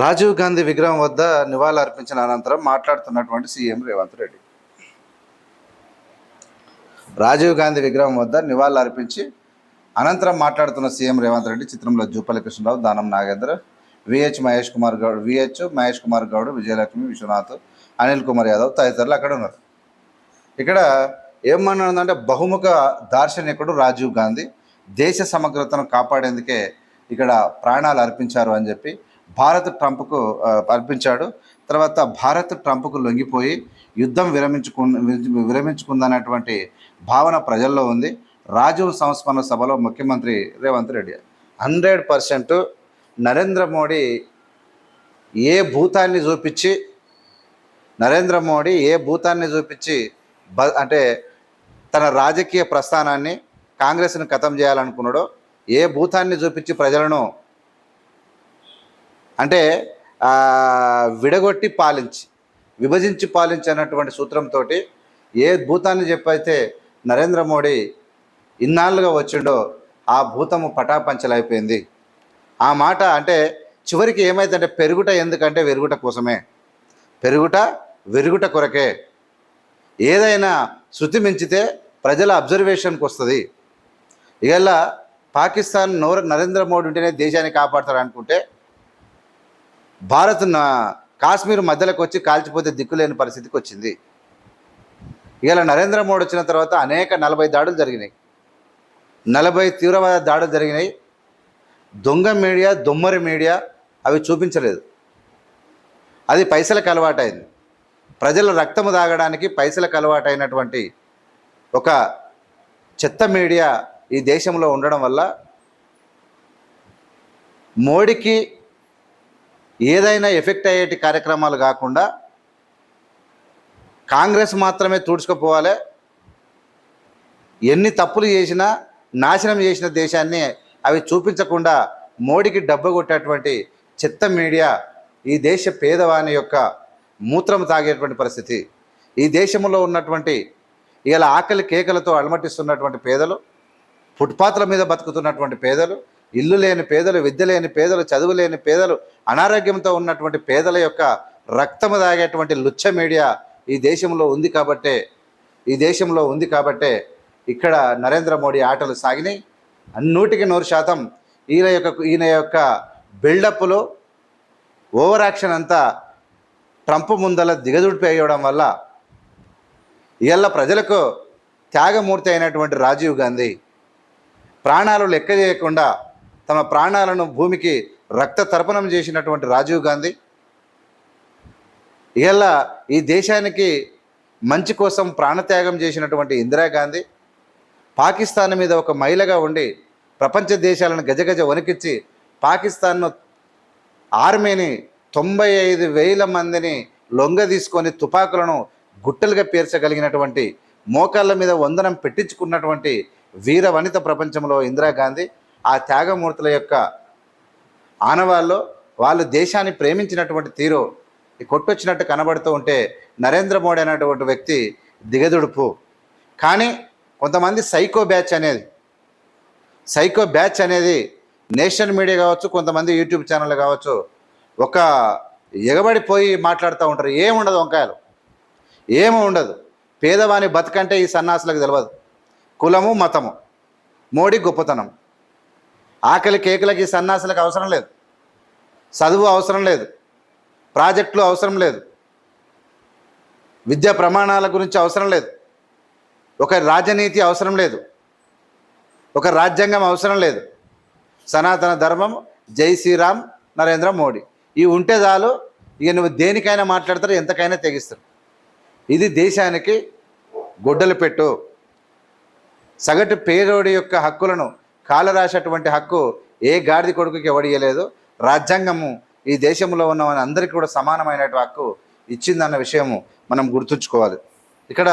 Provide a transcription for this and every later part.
రాజీవ్ గాంధీ విగ్రహం వద్ద నివాళులు అర్పించిన అనంతరం మాట్లాడుతున్నటువంటి సీఎం రేవంత్ రెడ్డి. రాజీవ్ గాంధీ విగ్రహం వద్ద నివాళులు అర్పించి అనంతరం మాట్లాడుతున్న సీఎం రేవంత్ రెడ్డి చిత్రంలో జూపల్లి కృష్ణరావు దానం నాగేంద్ర విహెచ్ మహేష్ కుమార్ గౌడ్ విహెచ్ మహేష్ కుమార్ గౌడ్ విజయలక్ష్మి విశ్వనాథ్ అనిల్ కుమార్ యాదవ్ తదితరులు అక్కడ ఉన్నారు. ఇక్కడ ఏమన్నానంటే బహుముఖ దార్శనికుడు రాజీవ్ గాంధీ దేశ సమగ్రతను కాపాడేందుకే ఇక్కడ ప్రాణాలు అర్పించారు అని చెప్పి భారత్ ట్రంప్కు అర్పించాడు. తర్వాత భారత్ ట్రంప్కు లొంగిపోయి యుద్ధం విరమించుకు విరమించుకుందనేటువంటి భావన ప్రజల్లో ఉంది. రాజీవ్ సంస్మరణ సభలో ముఖ్యమంత్రి రేవంత్ రెడ్డి హండ్రెడ్ పర్సెంట్ నరేంద్ర మోడీ ఏ భూతాన్ని చూపించి నరేంద్ర మోడీ ఏ భూతాన్ని చూపించి బ అంటే తన రాజకీయ ప్రస్థానాన్ని కాంగ్రెస్ను ఖతం చేయాలనుకున్నాడో ఏ భూతాన్ని చూపించి ప్రజలను అంటే విడగొట్టి పాలించి విభజించి పాలించి అన్నటువంటి సూత్రంతో ఏ భూతాన్ని చెప్పైతే నరేంద్ర మోడీ ఇన్నాళ్ళుగా వచ్చిండో ఆ భూతము పటాపంచలైపోయింది. ఆ మాట అంటే చివరికి ఏమైందంటే పెరుగుట ఎందుకంటే వెరుగుట కోసమే. పెరుగుట వెరుగుట కొరకే. ఏదైనా శృతి మించితే ప్రజల అబ్జర్వేషన్కి వస్తుంది. ఇవల్ల పాకిస్తాన్ నోర నరేంద్ర మోడీ ఉంటేనే దేశాన్ని కాపాడతారు అనుకుంటే భారత్ నా కాశ్మీర్ మధ్యలోకి వచ్చి కాల్చిపోతే దిక్కులేని పరిస్థితికి వచ్చింది. ఇలా నరేంద్ర మోడీ వచ్చిన తర్వాత అనేక నలభై దాడులు జరిగినాయి. నలభై తీవ్రవాద దాడులు జరిగినాయి. దొంగ మీడియా దొమ్మరి మీడియా అవి చూపించలేదు. అది పైసలకు అలవాటైంది. ప్రజల రక్తము తాగడానికి పైసలకు అలవాటైనటువంటి ఒక చెత్త మీడియా ఈ దేశంలో ఉండడం వల్ల మోడీకి ఏదైనా ఎఫెక్ట్ అయ్యేటి కార్యక్రమాలు కాకుండా కాంగ్రెస్ మాత్రమే తుడుచుకుపోవాలి. ఎన్ని తప్పులు చేసినా నాశనం చేసిన దేశాన్ని అవి చూపించకుండా మోడీకి డబ్బు కొట్టేటువంటి చెత్త మీడియా ఈ దేశ పేదవాని యొక్క మూత్రం తాగేటువంటి పరిస్థితి. ఈ దేశంలో ఉన్నటువంటి ఇలా ఆకలి కేకలతో అలమటిస్తున్నటువంటి పేదలు ఫుట్పాత్ల మీద బతుకుతున్నటువంటి పేదలు ఇల్లు లేని పేదలు విద్య లేని పేదలు చదువు లేని పేదలు అనారోగ్యంతో ఉన్నటువంటి పేదల యొక్క రక్తము తాగేటువంటి లుచ్చ మీడియా ఈ దేశంలో ఉంది కాబట్టే ఈ దేశంలో ఉంది కాబట్టే ఇక్కడ నరేంద్ర మోడీ ఆటలు సాగినాయి. అన్నూటికి నూరు శాతం ఈయన యొక్క ఈయన యొక్క బిల్డప్లో ఓవర్ యాక్షన్ అంతా ట్రంప్ ముందల దిగదుడిపోయడం వల్ల ఇవాళ ప్రజలకు త్యాగమూర్తి అయినటువంటి రాజీవ్ గాంధీ ప్రాణాలు లెక్క చేయకుండా తమ ప్రాణాలను భూమికి రక్త తర్పణం చేసినటువంటి రాజీవ్ గాంధీ. ఇవాళ ఈ దేశానికి మంచి కోసం ప్రాణత్యాగం చేసినటువంటి ఇందిరాగాంధీ పాకిస్తాన్ మీద ఒక మహిళగా ఉండి ప్రపంచ దేశాలను గజగజ వణికిచ్చి పాకిస్తాన్ను ఆర్మీని తొంభై ఐదు వేల మందిని లొంగ తీసుకొని తుపాకులను గుట్టలుగా పేర్చగలిగినటువంటి మోకాళ్ళ మీద వందనం పెట్టించుకున్నటువంటి వీర వనిత ప్రపంచంలో ఇందిరాగాంధీ ఆ త్యాగమూర్తుల యొక్క ఆనవాళ్ళు వాళ్ళు దేశాన్ని ప్రేమించినటువంటి తీరు ఈ కొట్టొచ్చినట్టు కనబడుతూ ఉంటే నరేంద్ర మోడీ అనేటువంటి వ్యక్తి దిగదుడుపు. కానీ కొంతమంది సైకో బ్యాచ్ అనేది సైకో బ్యాచ్ అనేది నేషనల్ మీడియా కావచ్చు కొంతమంది యూట్యూబ్ ఛానల్ కావచ్చు ఒక ఎగబడిపోయి మాట్లాడుతూ ఉంటారు. ఏముండదు వంకాయలు. ఏమీ ఉండదు. పేదవాని బతుకంటే ఈ సన్నాసులకు తెలియదు కులము మతము. మోడీ గొప్పతనం. ఆకలి కేకులకి సన్నాసులకు అవసరం లేదు. చదువు అవసరం లేదు. ప్రాజెక్టులు అవసరం లేదు. విద్యా ప్రమాణాల గురించి అవసరం లేదు. ఒక రాజనీతి అవసరం లేదు. ఒక రాజ్యాంగం అవసరం లేదు. సనాతన ధర్మం జై శ్రీరామ్ నరేంద్ర మోడీ. ఇవి ఉంటే చాలు ఇక నువ్వు దేనికైనా మాట్లాడతారు ఎంతకైనా తెగిస్తారు. ఇది దేశానికి గొడ్డలు పెట్టు. సగటు పేదోడి యొక్క హక్కులను కాలరాసేటువంటి హక్కు ఏ గాడిది కొడుకుకి ఎవడియలేదు రాజ్యాంగము ఈ దేశంలో ఉన్న అందరికీ కూడా సమానమైనటువంటి హక్కు ఇచ్చిందన్న విషయము మనం గుర్తుంచుకోవాలి. ఇక్కడ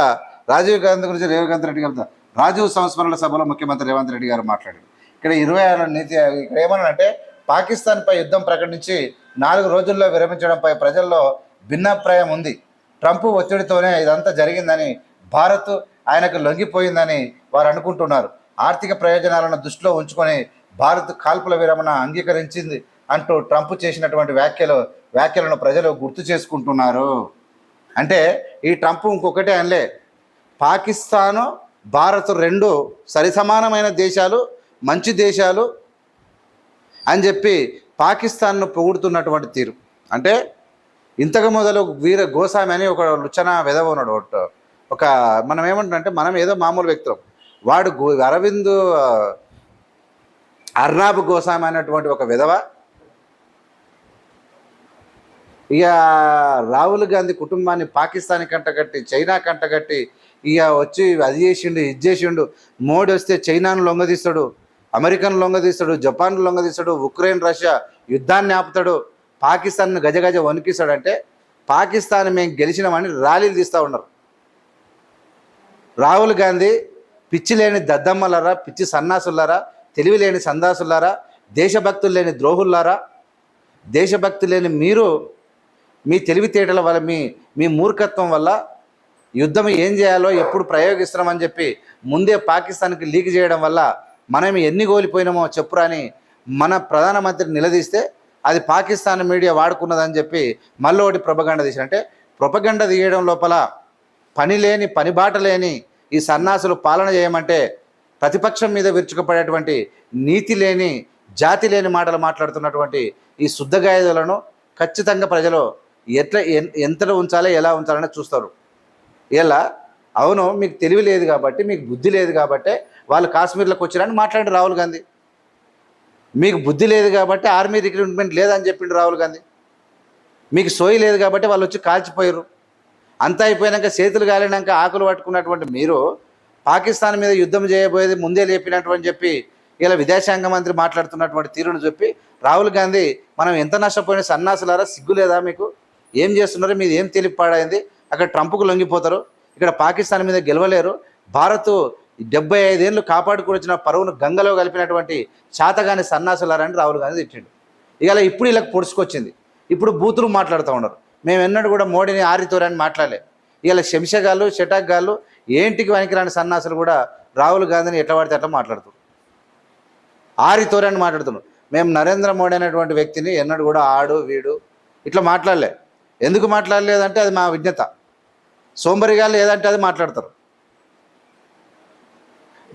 రాజీవ్ గాంధీ గురించి రేవంత్ రెడ్డి గారు రాజీవ్ సంస్మరణ సభలో ముఖ్యమంత్రి రేవంత్ రెడ్డి గారు మాట్లాడారు. ఇక్కడ ఇరవై ఆరు నీతి ఇక్కడ ఏమన్నారంటే పాకిస్తాన్పై యుద్ధం ప్రకటించి నాలుగు రోజుల్లో విరమించడంపై ప్రజల్లో భిన్నాభిప్రాయం ఉంది. ట్రంప్ ఒత్తిడితోనే ఇదంతా జరిగిందని భారత్ ఆయనకు లొంగిపోయిందని వారు అనుకుంటున్నారు. ఆర్థిక ప్రయోజనాలను దృష్టిలో ఉంచుకొని భారత్ కాల్పుల విరమణ అంగీకరించింది అంటూ ట్రంప్ చేసినటువంటి వ్యాఖ్యలు వ్యాఖ్యలను ప్రజలు గుర్తు చేసుకుంటున్నారు. అంటే ఈ ట్రంప్ ఇంకొకటే అనలే. పాకిస్తాను భారత్ రెండు సరిసమానమైన దేశాలు మంచి దేశాలు అని చెప్పి పాకిస్తాన్ను పొగుడుతున్నటువంటి తీరు. అంటే ఇంతకు మొదలు వీర గోస్వామి అని ఒక లుచ్చన వెధవ ఉన్నాడు. ఒక మనం ఏమంటారంటే మనం ఏదో మామూలు వ్యక్తులం. వాడు గో అరవింద్ అర్నాబ్ గోస్వామి అనేటువంటి ఒక విధవ. ఇక రాహుల్ గాంధీ కుటుంబాన్ని పాకిస్తాన్ కంటగట్టి చైనా కంటగట్టి ఇక వచ్చి అది చేసిండు ఇది చేసిండు మోడీ వస్తే చైనాను లొంగదీస్తాడు అమెరికన్ లొంగదీస్తాడు జపాన్ లొంగదీస్తాడు ఉక్రెయిన్ రష్యా యుద్ధాన్ని ఆపుతాడు పాకిస్తాన్ను గజగజ వణికిస్తాడంటే పాకిస్తాన్ మేము గెలిచినామని ర్యాలీలు తీస్తూ ఉన్నారు. రాహుల్ గాంధీ పిచ్చి లేని దద్దమ్మలారా పిచ్చి సన్నాసులారా తెలివి లేని సందాసులారా దేశభక్తులు లేని ద్రోహుల్లారా దేశభక్తి లేని మీరు మీ తెలివితేటల వల్ల మీ మీ మూర్ఖత్వం వల్ల యుద్ధం ఏం చేయాలో ఎప్పుడు ప్రయోగిస్తున్నామని చెప్పి ముందే పాకిస్తాన్కి లీక్ చేయడం వల్ల మనం ఎన్ని కోల్పోయినామో చెప్పురా అని మన ప్రధానమంత్రి నిలదీస్తే అది పాకిస్తాన్ మీడియా వాడుకున్నదని చెప్పి మళ్ళీ ఒకటి ప్రొపగండ తీసిన అంటే ప్రొపగండ తీయడం లోపల పని లేని పనిబాట లేని ఈ సన్నాసులు పాలన చేయమంటే ప్రతిపక్షం మీద విరుచుకుపడేటువంటి నీతి లేని జాతి లేని మాటలు మాట్లాడుతున్నటువంటి ఈ శుద్ధగాయదులను ఖచ్చితంగా ప్రజలు ఎట్లా ఎంతలో ఉంచాలో ఎలా ఉంచాలని చూస్తారు. ఇలా అవును మీకు తెలివి లేదు కాబట్టి మీకు బుద్ధి లేదు కాబట్టి వాళ్ళు కాశ్మీర్లోకి వచ్చారని మాట్లాడి రాహుల్ గాంధీ. మీకు బుద్ధి లేదు కాబట్టి ఆర్మీ రిక్రూట్మెంట్ లేదని చెప్పిండు రాహుల్ గాంధీ. మీకు సోయి లేదు కాబట్టి వాళ్ళు వచ్చి కాల్చిపోయారు అంతా అయిపోయినాక చేతులు కాలినాక ఆకులు పట్టుకున్నటువంటి మీరు పాకిస్తాన్ మీద యుద్ధం చేయబోయేది ముందే లేపినటువంటి చెప్పి ఇలా విదేశాంగ మంత్రి మాట్లాడుతున్నటువంటి తీరును చెప్పి రాహుల్ గాంధీ మనం ఎంత నష్టపోయిన సన్నాసులారా సిగ్గు లేదా మీకు? ఏం చేస్తున్నారో? మీది ఏం తెలిపాడైంది అక్కడ ట్రంప్కు లొంగిపోతారు. ఇక్కడ పాకిస్తాన్ మీద గెలవలేరు. భారత్ డెబ్బై ఐదేళ్ళు కాపాడుకుని వచ్చిన పరువును గంగలో కలిపినటువంటి చాతగాని సన్నాసులారని రాహుల్ గాంధీ తిట్టిండు. ఇవాళ ఇప్పుడు ఇలా పొడుచుకొచ్చింది. ఇప్పుడు బూతులు మాట్లాడుతూ ఉన్నారు. మేము ఎన్నడూ కూడా మోడీని ఆరితోరని మాట్లాడలే. ఇలా శంషగాలు షటాక్గాలు ఏంటికి పనికిరాని సన్నాసులు కూడా రాహుల్ గాంధీని ఎట్లా పడితే అట్లా మాట్లాడుతారు. ఆరితోరని మాట్లాడుతున్నాం మేము నరేంద్ర మోడీ అనేటువంటి వ్యక్తిని ఎన్నడూ కూడా ఆడు వీడు ఇట్లా మాట్లాడలే. ఎందుకు మాట్లాడలేదంటే అది మా విజ్ఞత. సోంబరిగాళ్ళు ఏదంటే అది మాట్లాడతారు.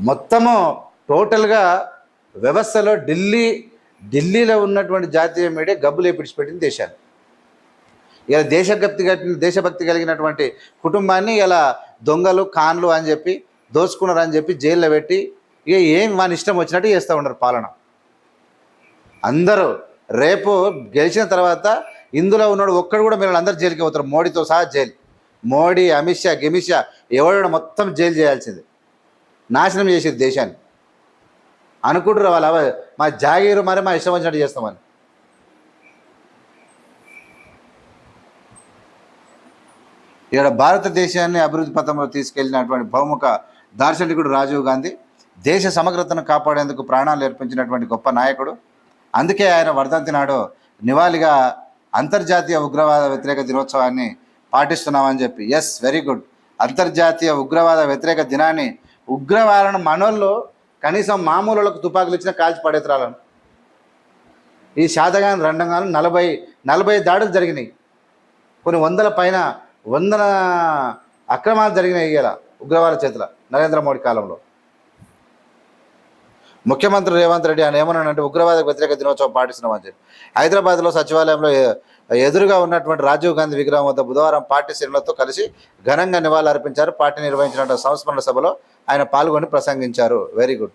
మొత్తము టోటల్గా వ్యవస్థలో ఢిల్లీ ఢిల్లీలో ఉన్నటువంటి జాతీయ మీడియా గబ్బులు పిడిచిపెట్టిన దేశాన్ని ఇలా దేశభక్తి కలిగిన దేశభక్తి కలిగినటువంటి కుటుంబాన్ని ఇలా దొంగలు కాన్లు అని చెప్పి దోచుకున్నారని చెప్పి జైల్లో పెట్టి ఇక ఏం మన ఇష్టం వచ్చినట్టు చేస్తూ ఉన్నారు పాలన. అందరూ రేపు గెలిచిన తర్వాత ఇందులో ఉన్నాడు ఒక్కడు కూడా మీరు అందరు జైలుకి పోతారు. మోడీతో సహా జైలు. మోడీ అమిత్ షా గిమిత్ షా ఎవడో మొత్తం జైలు చేయాల్సింది. నాశనం చేసేది దేశాన్ని. అనుకుంటారు వాళ్ళు మా జాగీరు మరి మా ఇష్టం వచ్చినట్టు చేస్తామని. ఇక్కడ భారతదేశాన్ని అభివృద్ధి పథంలో తీసుకెళ్ళినటువంటి బహుముఖ దార్శనికుడు రాజీవ్ గాంధీ దేశ సమగ్రతను కాపాడేందుకు ప్రాణాలు అర్పించినటువంటి గొప్ప నాయకుడు. అందుకే ఆయన వర్ధంతి నాడు నివాళిగా అంతర్జాతీయ ఉగ్రవాద వ్యతిరేక దినోత్సవాన్ని పాటిస్తున్నామని చెప్పి ఎస్ వెరీ గుడ్ అంతర్జాతీయ ఉగ్రవాద వ్యతిరేక దినాన్ని ఉగ్రవాదన మనోళ్ళు కనీసం మామూలులకు తుపాకులు ఇచ్చిన కాల్చి పడేతరాలను ఈ శాతగాని రెండంగాను నలభై నలభై దాడులు జరిగినాయి. కొన్ని వందల పైన వందల అక్రమాలు జరిగినాయి ఇవాళ ఉగ్రవాద చేతుల నరేంద్ర మోడీ కాలంలో. ముఖ్యమంత్రి రేవంత్ రెడ్డి ఆయన ఏమన్నాడంటే ఉగ్రవాద వ్యతిరేక దినోత్సవం పాటిస్తున్నామని చెప్పి. హైదరాబాద్లో సచివాలయంలో ఎదురుగా ఉన్నటువంటి రాజీవ్ గాంధీ విగ్రహం వద్ద బుధవారం పార్టీ శ్రేణులతో కలిసి ఘనంగా నివాళులర్పించారు. పార్టీ నిర్వహించిన సంస్మరణ సభలో ఆయన పాల్గొని ప్రసంగించారు. Very good.